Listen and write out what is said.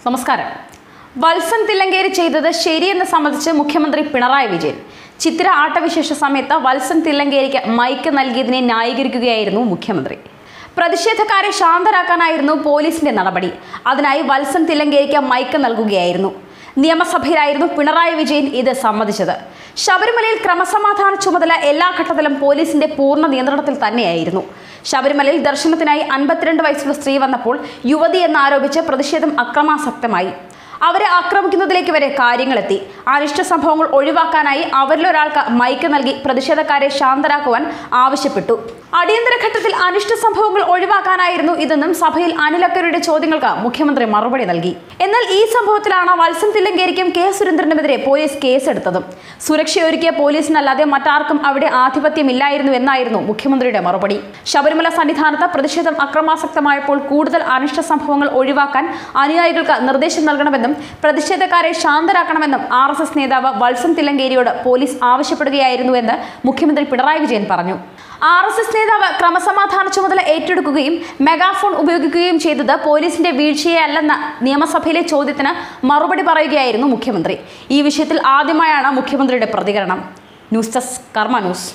നമസ്കാരം. വത്സൻ തില്ലങ്കേരി ചെയ്തത് ശരിയെന്ന് സംബന്ധിച്ച് മുഖ്യമന്ത്രി പിണറായി വിജയൻ. ചിത്ര ആട്ടവിശേഷ സമയത്ത് വത്സൻ തില്ലങ്കേരിക്ക് മൈക്ക് നൽകിയതിനെ ന്യായീകരിക്കുകയായിരുന്നു മുഖ്യമന്ത്രി. പ്രതിഷേധക്കാരെ ശാന്തരാക്കാനായിരുന്നു പോലീസിന്റെ നടപടി. അതിനായി വത്സൻ തില്ലങ്കേരിക്ക് മൈക്ക് നൽകുകയായിരുന്നു. നിയമസഭയിലായിരുന്നു പിണറായി വിജയൻ ഇത് സമ്മതിച്ചത്. ശബരിമലയിൽ ക്രമസമാധാന ചുമതല എല്ലാ ഘട്ടത്തിലും പോലീസിന്റെ പൂർണ നിയന്ത്രണത്തിൽ തന്നെയായിരുന്നു. ശബരിമലയിൽ ദർശനത്തിനായി അൻപത്തിരണ്ട് വയസ്സുള്ള സ്ത്രീ വന്നപ്പോൾ യുവതി എന്നാരോപിച്ച് പ്രതിഷേധം അക്രമാസക്തമായി. അവരെ ആക്രമിക്കുന്നതിലേക്ക് വരെ കാര്യങ്ങളെത്തി. അനിഷ്ട സംഭവങ്ങൾ ഒഴിവാക്കാനായി അവരിലൊരാൾക്ക് മൈക്ക് നൽകി പ്രതിഷേധക്കാരെ ശാന്തരാക്കുവാൻ ആവശ്യപ്പെട്ടു. അടിയന്തര ഘട്ടത്തിൽ അനിഷ്ട സംഭവങ്ങൾ ഒഴിവാക്കാനായിരുന്നു ഇതെന്നും സഭയിൽ അനിലക്കരുടെ ചോദ്യങ്ങൾക്ക് മുഖ്യമന്ത്രി മറുപടി നൽകി. എന്നാൽ ഈ സംഭവത്തിലാണ് വത്സൻ തില്ലങ്കേരിക്കും കെ സുരേന്ദ്രനുമെതിരെ പോലീസ് കേസെടുത്തതും. സുരക്ഷയൊരുക്കിയ പോലീസിനല്ലാതെ മറ്റാർക്കും അവിടെ ആധിപത്യമില്ലായിരുന്നു എന്നായിരുന്നു മുഖ്യമന്ത്രിയുടെ മറുപടി. ശബരിമല സന്നിധാനത്ത് പ്രതിഷേധം അക്രമാസക്തമായപ്പോൾ കൂടുതൽ അനിഷ്ട സംഭവങ്ങൾ ഒഴിവാക്കാൻ അനുയായികൾക്ക് നിർദ്ദേശം നൽകണമെന്നും പ്രതിഷേധക്കാരെ ശാന്തരാക്കണമെന്നും ആർ എസ് എസ് നേതാവ് വത്സൻ തില്ലങ്കേരിയോട് പോലീസ് ആവശ്യപ്പെടുകയായിരുന്നുവെന്ന് മുഖ്യമന്ത്രി പിണറായി വിജയൻ പറഞ്ഞു. ആർ എസ് എസ് നേതാവ് ക്രമസമാധാന ചുമതല ഏറ്റെടുക്കുകയും മെഗാഫോൺ ഉപയോഗിക്കുകയും ചെയ്തത് പോലീസിന്റെ വീഴ്ചയെ അല്ലെന്ന നിയമസഭയിലെ ചോദ്യത്തിന് മറുപടി പറയുകയായിരുന്നു മുഖ്യമന്ത്രി. ഈ വിഷയത്തിൽ ആദ്യമായാണ് മുഖ്യമന്ത്രിയുടെ പ്രതികരണം. News desk Karma news.